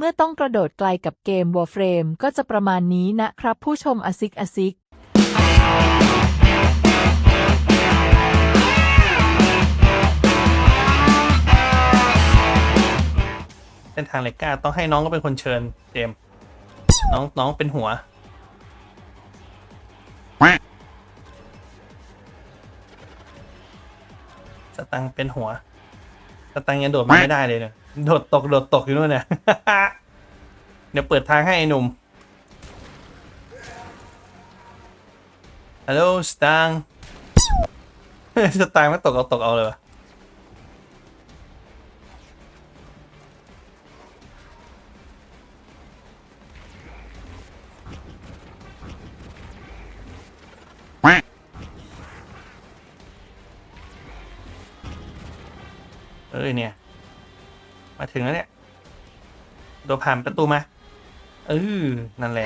เมื่อต้องกระโดดไกลกับเกม Warframe ก็จะประมาณนี้นะครับผู้ชมอซิกอซิกเส้นทางเลก้าต้องให้น้องก็เป็นคนเชิญเจมส์น้องน้องเป็นหัว สตังค์เป็นหัว สตังค์ยังโดดมาไม่ได้เลยเนี่ย โดดตก โดดตกอยู่นู่นเนี่ย เดี๋ยวเปิดทางให้ไอ้หนุ่ม ฮัลโหลสตังค์สตังไม่ตกเอาตกเอาเลยวะเอ้ยเนี่ย มาถึงแล้วเนี่ยโดดผ่านประตูมาเออนั่นแหละ